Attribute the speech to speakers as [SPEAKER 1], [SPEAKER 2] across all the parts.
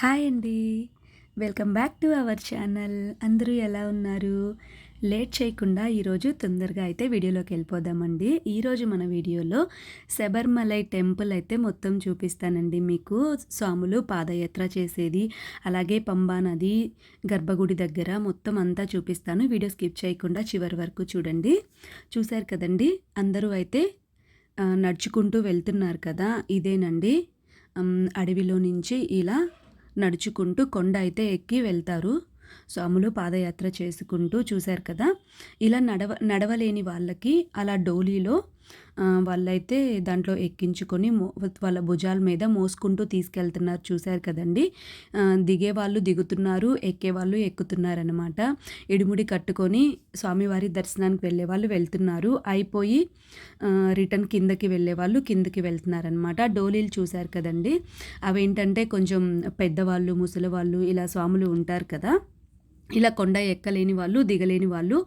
[SPEAKER 1] Hi అండి. Welcome back to our channel. అందరూ ఎలా ఉన్నారు? లేట్ చేయకుండా ఈరోజు తొందరగా అయితే వీడియోలోకి వెళ్ళిపోదామండి. ఈరోజు మన వీడియోలో శబర్మలై టెంపుల్ అయితే మొత్తం చూపిస్తానండి మీకు. స్వాములు పాదయాత్ర చేసేది అలాగే పంబా నది గర్భగుడి దగ్గర మొత్తం అంతా చూపిస్తాను. వీడియో స్కిప్ చేయకుండా చివరి వరకు చూడండి. చూశారు కదండి? అందరూ అయితే నడుచుకుంటూ వెళ్తున్నారు కదా? ఇదేనండి. అడవిలో నుంచి ఇలా నడుచుకుంటూ కొండ అయితే ఎక్కి వెళ్తారు. స్వాములు పాదయాత్ర చేసుకుంటూ చూశారు కదా. ఇలా నడవ నడవలేని వాళ్ళకి అలా డోలీలో వాళ్ళైతే దాంట్లో ఎక్కించుకొని వాళ్ళ భుజాల మీద మోసుకుంటూ తీసుకెళ్తున్నారు. చూశారు కదండి? దిగే వాళ్ళు దిగుతున్నారు ఎక్కే వాళ్ళు ఎక్కుతున్నారనమాట ఇడుముడి కట్టుకొని స్వామివారి దర్శనానికి వెళ్ళే వాళ్ళు వెళ్తున్నారు. అయిపోయి రిటర్న్ కిందకి వెళ్ళే వాళ్ళు కిందకి వెళ్తున్నారనమాట డోలీలు చూశారు కదండి? అవేంటంటే కొంచెం పెద్దవాళ్ళు ముసలి వాళ్ళు ఇలా స్వాములు ఉంటారు కదా? ఇలా కొండ ఎక్కలేని వాళ్ళు దిగలేని వాళ్ళు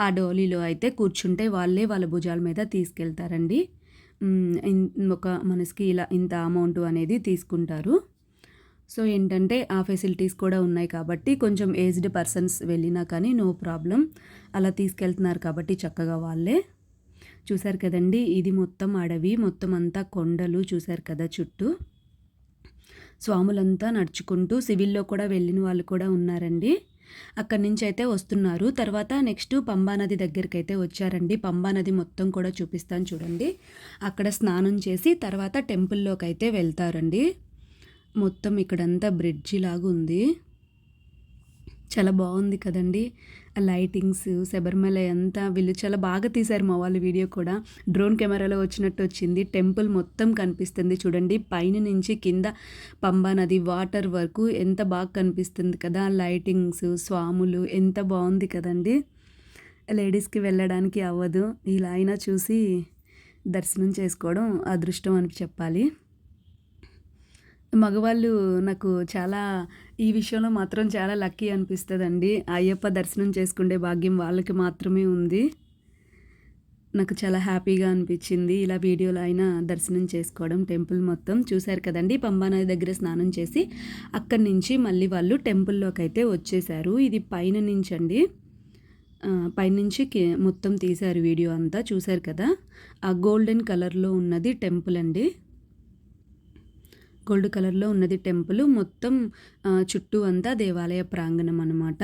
[SPEAKER 1] ఆ డోలీలో అయితే కూర్చుంటే వాళ్ళే వాళ్ళ భుజాల మీద తీసుకెళ్తారండి. ఒక మనసుకి ఇలా ఇంత అమౌంట్ అనేది తీసుకుంటారు. సో ఏంటంటే ఆ ఫెసిలిటీస్ కూడా ఉన్నాయి కాబట్టి కొంచెం ఏజ్డ్ పర్సన్స్ వెళ్ళినా కానీ నో ప్రాబ్లం. అలా తీసుకెళ్తున్నారు కాబట్టి చక్కగా వాళ్ళే. చూశారు కదండి ఇది మొత్తం అడవి మొత్తం అంతా కొండలు చూశారు కదా చుట్టూ. స్వాములంతా నడుచుకుంటూ సివిల్లో కూడా వెళ్ళిన వాళ్ళు కూడా ఉన్నారండి. అక్కడి నుంచి అయితే వస్తున్నారు. తర్వాత నెక్స్ట్ పంబానది దగ్గరికి అయితే వచ్చారండి. పంబానది మొత్తం కూడా చూపిస్తాను చూడండి. అక్కడ స్నానం చేసి తర్వాత టెంపుల్లోకి అయితే వెళ్తారండి. మొత్తం ఇక్కడంతా బ్రిడ్జి లాగా ఉంది చాలా బాగుంది కదండి. లైటింగ్స్ శబరిమల అంతా వీళ్ళు చాలా బాగా తీశారు మా వాళ్ళు వీడియో కూడా. డ్రోన్ కెమెరాలో వచ్చినట్టు వచ్చింది. టెంపుల్ మొత్తం కనిపిస్తుంది చూడండి. పైన నుంచి కింద పంబా నది వాటర్ వరకు ఎంత బాగా కనిపిస్తుంది కదా. లైటింగ్స్ స్వాములు ఎంత బాగుంది కదండి. లేడీస్కి వెళ్ళడానికి అవ్వదు. ఇలా అయినా చూసి దర్శనం చేసుకోవడం అదృష్టం అని చెప్పాలి. మగవాళ్ళు నాకు చాలా ఈ విషయంలో మాత్రం చాలా లక్కీ అనిపిస్తుందండి. అయ్యప్ప దర్శనం చేసుకునే భాగ్యం వాళ్ళకి మాత్రమే ఉంది. నాకు చాలా హ్యాపీగా అనిపించింది ఇలా వీడియోలో అయినా దర్శనం చేసుకోవడం టెంపుల్ మొత్తం. చూశారు కదండి పంబానది దగ్గర స్నానం చేసి అక్కడి నుంచి మళ్ళీ వాళ్ళు టెంపుల్లోకి అయితే వచ్చేసారు ఇది పైన నుంచి అండి పైనుంచి మొత్తం తీశారు వీడియో అంతా. చూశారు కదా ఆ గోల్డెన్ కలర్లో ఉన్నది టెంపుల్ అండి. గోల్డ్ కలర్లో ఉన్నది టెంపుల్. మొత్తం చుట్టూ అంతా దేవాలయ ప్రాంగణం అనమాట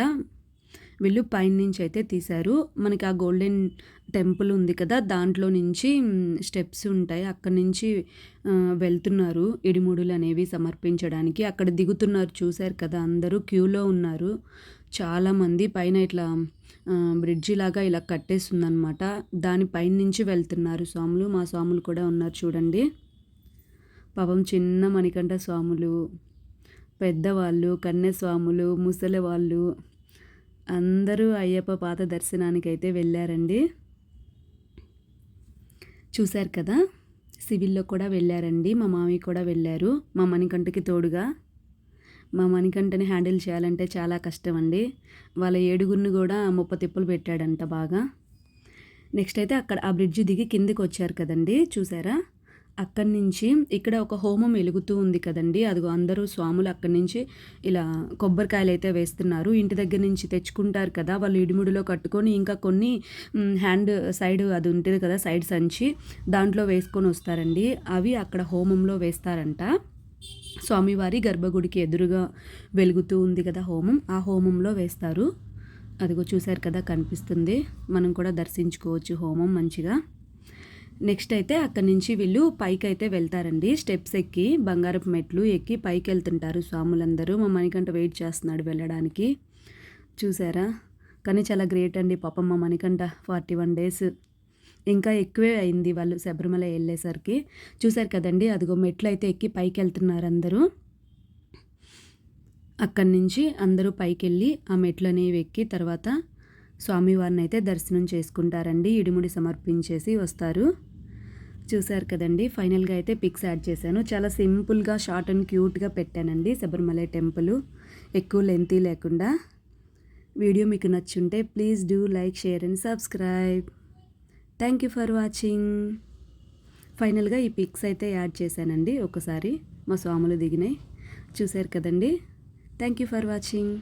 [SPEAKER 1] వీళ్ళు పైన నుంచి అయితే తీశారు. మనకి ఆ గోల్డెన్ టెంపుల్ ఉంది కదా దాంట్లో నుంచి స్టెప్స్ ఉంటాయి. అక్కడి నుంచి వెళ్తున్నారు. ఇడిముడులు అనేవి సమర్పించడానికి. అక్కడ దిగుతున్నారు చూశారు కదా అందరూ క్యూలో ఉన్నారు. చాలామంది పైన ఇట్లా బ్రిడ్జి లాగా ఇలా కట్టేస్తుందనమాట దాని పైన నుంచి వెళ్తున్నారు స్వాములు. మా స్వాములు కూడా ఉన్నారు చూడండి. పాపం చిన్న మణికంఠ స్వాములు పెద్దవాళ్ళు కన్యస్వాములు ముసలి వాళ్ళు అందరూ అయ్యప్ప పాత దర్శనానికి అయితే వెళ్ళారండి. చూశారు కదా? సివిల్లో కూడా వెళ్ళారండి. మా మామి కూడా వెళ్ళారు. మా మణికంఠకి తోడుగా. మా మణికంఠని హ్యాండిల్ చేయాలంటే చాలా కష్టం అండి వాళ్ళ ఏడుగురిని కూడా ముప్ప తిప్పులు పెట్టాడంట బాగా. నెక్స్ట్ అయితే అక్కడ ఆ బ్రిడ్జ్ దిగి కిందికి వచ్చారు కదండి. చూసారా అక్కడి నుంచి ఇక్కడ ఒక హోమం వెలుగుతూ ఉంది కదండి. అదిగో అందరూ స్వాములు అక్కడి నుంచి ఇలా కొబ్బరికాయలు అయితే వేస్తున్నారు. ఇంటి దగ్గర నుంచి తెచ్చుకుంటారు కదా. వాళ్ళు ఇడిముడిలో కట్టుకొని ఇంకా కొన్ని హ్యాండ్ సైడ్ అది ఉంటుంది కదా సైడ్ సంచి దాంట్లో వేసుకొని వస్తారండి. అవి అక్కడ హోమంలో వేస్తారంట. స్వామివారి గర్భగుడికి ఎదురుగా వెలుగుతూ ఉంది కదా హోమం. ఆ హోమంలో వేస్తారు. అదిగో చూశారు కదా కనిపిస్తుంది. మనం కూడా దర్శించుకోవచ్చు హోమం మంచిగా. నెక్స్ట్ అయితే అక్కడి నుంచి వీళ్ళు పైకి అయితే వెళ్తారండి. స్టెప్స్ ఎక్కి బంగారపు మెట్లు ఎక్కి పైకి వెళ్తుంటారు స్వాములందరూ. మా మణికంఠ వెయిట్ చేస్తున్నాడు వెళ్ళడానికి. చూసారా? కానీ చాలా గ్రేట్ అండి పాపం మా మణికంఠ ఫార్టీ వన్ డేస్. ఇంకా ఎక్కువే అయింది వాళ్ళు శబరిమల వెళ్ళేసరికి. చూశారు కదండి? అదిగో మెట్లు అయితే ఎక్కి పైకి వెళ్తున్నారు అందరూ. అక్కడి నుంచి అందరూ పైకి వెళ్ళి ఆ మెట్లు అనేవి ఎక్కి తర్వాత స్వామివారిని అయితే దర్శనం చేసుకుంటారండి. ఇడిముడి సమర్పించేసి వస్తారు. చూశారు కదండి. ఫైనల్గా అయితే పిక్స్ యాడ్ చేశాను. చాలా సింపుల్గా షార్ట్ అండ్ క్యూట్గా పెట్టానండి శబరిమలై టెంపుల్. ఎక్కువ లెంతీ లేకుండా. వీడియో మీకు నచ్చుంటే please do like share and subscribe. Thank you for watching ఫైనల్గా ఈ పిక్స్ అయితే యాడ్ చేశానండి. ఒకసారి మా స్వాములు దిగినాయి. చూశారు కదండి. Thank you for watching